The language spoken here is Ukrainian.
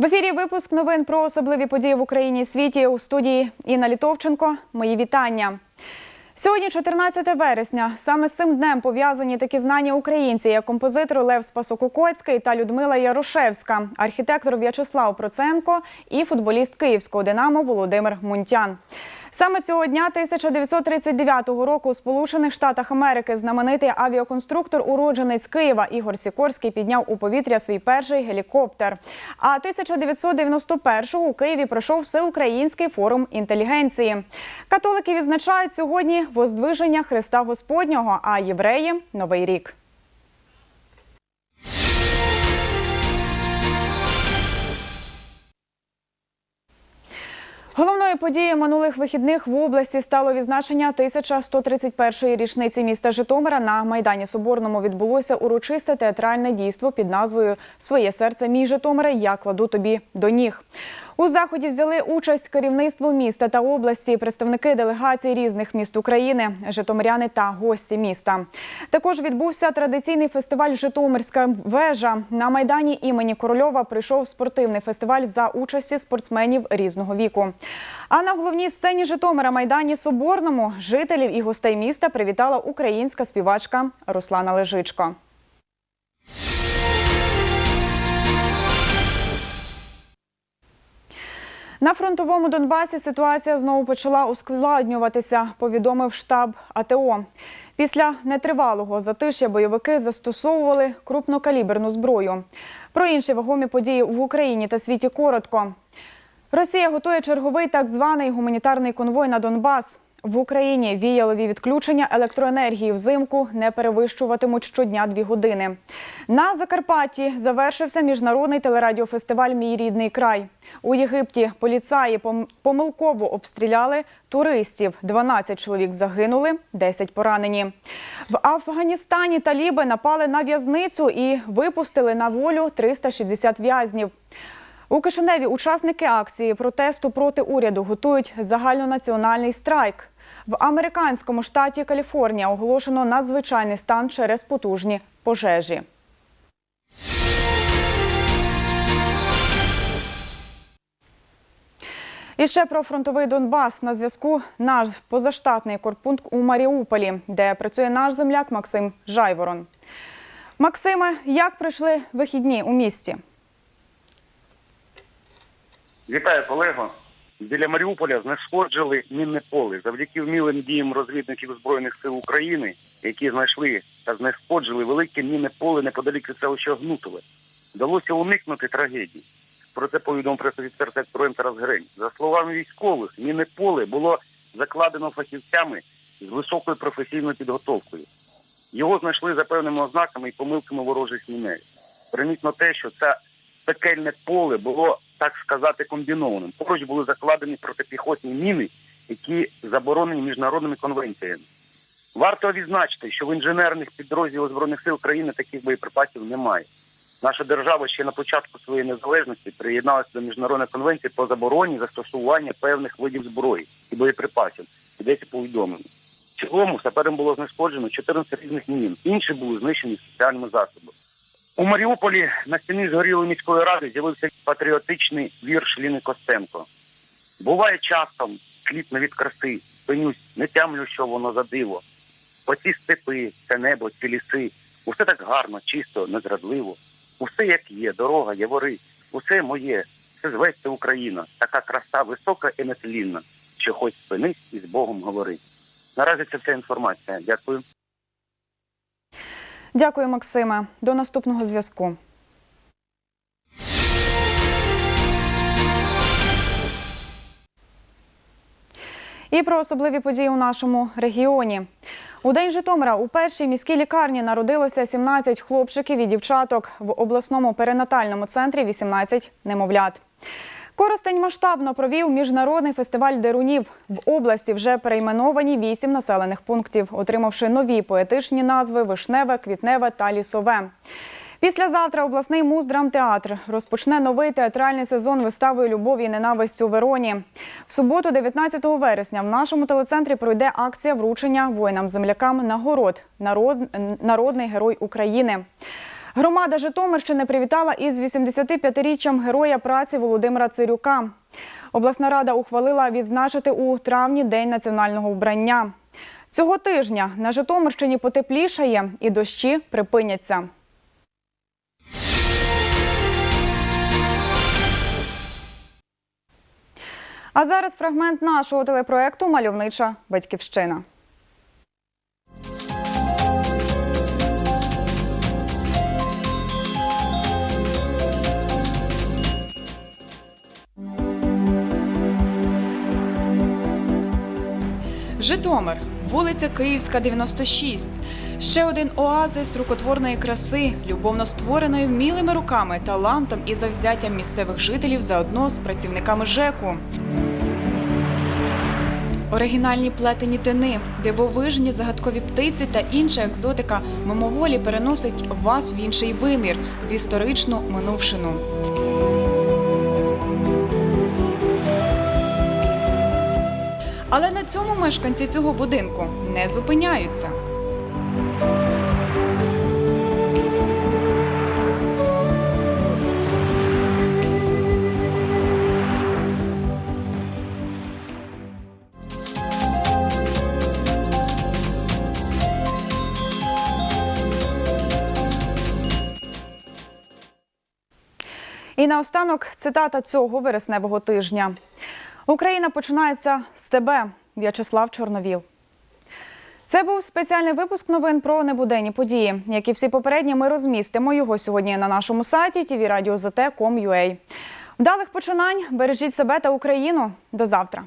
В ефірі випуск новин про особливі події в Україні і світі у студії Інна Літовченко. Мої вітання. Сьогодні, 14 вересня, саме з цим днем пов'язані такі знані українці, як композитор Лев Спасокукоцький та Людмила Ярошевська, архітектор В'ячеслав Проценко і футболіст київського Динамо Володимир Мунтян. Саме цього дня 1939 року у Сполучених Штатах Америки знаменитий авіаконструктор, уродженець Києва Ігор Сікорський підняв у повітря свій перший гелікоптер. А 1991-го у Києві пройшов всеукраїнський форум інтелігенції. Католики відзначають сьогодні воздвиження Христа Господнього, а євреї Новий рік. Головною подією минулих вихідних в області стало відзначення 1131-ї річниці міста Житомира. На майдані Соборному відбулося урочисте театральне дійство під назвою Своє серце мій Житомире. Я кладу тобі до ніг. У заході взяли участь керівництво міста та області, представники делегацій різних міст України, житомиряни та гості міста. Також відбувся традиційний фестиваль Житомирська вежа. На майдані імені Корольова прийшов спортивний фестиваль за участі спортсменів різного віку. А на головній сцені Житомира майдані Соборному жителів і гостей міста привітала українська співачка Руслана Лежичко. На фронтовому Донбасі ситуація знову почала ускладнюватися, повідомив штаб АТО. Після нетривалого затишя бойовики застосовували крупнокаліберну зброю. Про інші вагомі події в Україні та світі коротко. Росія готує черговий так званий гуманітарний конвой на Донбас. В Україні віялові відключення електроенергії взимку не перевищуватимуть щодня дві години. На Закарпатті завершився міжнародний телерадіофестиваль Мій рідний край. У Єгипті поліцаї пом- помилково обстріляли туристів. 12 чоловік загинули, 10 поранені. В Афганістані таліби напали на в'язницю і випустили на волю 360 в'язнів. У Кишиневі учасники акції протесту проти уряду готують загальнонаціональний страйк. В американському штаті Каліфорнія оголошено надзвичайний стан через потужні пожежі. І ще про фронтовий Донбас на зв'язку наш позаштатний корпункт у Маріуполі, де працює наш земляк Максим Жайворон. Максиме, як пройшли вихідні у місті? Вітаю, колего. Біля Маріуполя знешкоджили мінне поле завдяки вмілим діям розвідників збройних сил України, які знайшли та знешкоджили велике мінне поле неподалік від селища Гнутове. Вдалося уникнути трагедії. Про це повідомив пресофіцер сектору Тарас Грень. За словами військових, мінне поле було закладено фахівцями з високою професійною підготовкою. Його знайшли за певними ознаками і помилками ворожих мінерів. Примітно те, що це пекельне поле було, так сказати, комбінованим. Поруч були закладені протипіхотні міни, які заборонені міжнародними конвенціями. Варто відзначити, що в інженерних підрозділах збройних сил країни таких боєприпасів немає. Наша держава ще на початку своєї незалежності приєдналася до міжнародної конвенції по забороні застосування певних видів зброї і боєприпасів. Йдеться повідомлення. В цілому саперам було знешкоджено 14 різних мін. Інші були знищені спеціальними засобами. У Маріуполі на стіні згорілої міської ради з'явився патріотичний вірш Ліни Костенко. Буває часом, сліпно від краси, спинюсь, не тямлю, що воно за диво. Оці степи, це небо, ці ліси, усе так гарно, чисто, незрадливо. Усе як є, дорога, явори, усе моє, все зветься Україна, така краса висока і нетлінна, що хоч спинись і з Богом говори. Наразі це вся інформація. Дякую. Дякую, Максиме. До наступного зв'язку. І про особливі події у нашому регіоні. У день Житомира у першій міській лікарні народилося 17 хлопчиків і дівчаток. В обласному перинатальному центрі 18 немовлят. Коростень масштабно провів міжнародний фестиваль дерунів. В області вже перейменовані вісім населених пунктів, отримавши нові поетичні назви Вишневе, Квітневе та Лісове. Післязавтра обласний муздрамтеатр розпочне новий театральний сезон виставою Любові і ненависть у Вероні. В суботу, 19 вересня, в нашому телецентрі пройде акція вручення воїнам-землякам нагород Народ... Народний герой України. Громада Житомирщини привітала із 85-річчям героя праці Володимира Цирюка. Обласна рада ухвалила відзначити у травні День національного вбрання. Цього тижня на Житомирщині потеплішає і дощі припиняться. А зараз фрагмент нашого телепроекту Мальовнича батьківщина. Житомир, вулиця Київська, 96. Ще один оазис рукотворної краси, любовно створеної вмілими руками, талантом і завзяттям місцевих жителів заодно з працівниками ЖЕКу. Оригінальні плетені тини, дивовижні загадкові птиці та інша екзотика мимоволі переносить вас в інший вимір, в історичну минувшину. Але на цьому мешканці цього будинку не зупиняються. І наостанок цитата цього вересневого тижня. Україна починається з тебе, В'ячеслав Чорновіл. Це був спеціальний випуск новин про небуденні події. Як і всі попередні, ми розмістимо його сьогодні на нашому сайті tvradio.zt.com.ua. Вдалих починань, бережіть себе та Україну. До завтра.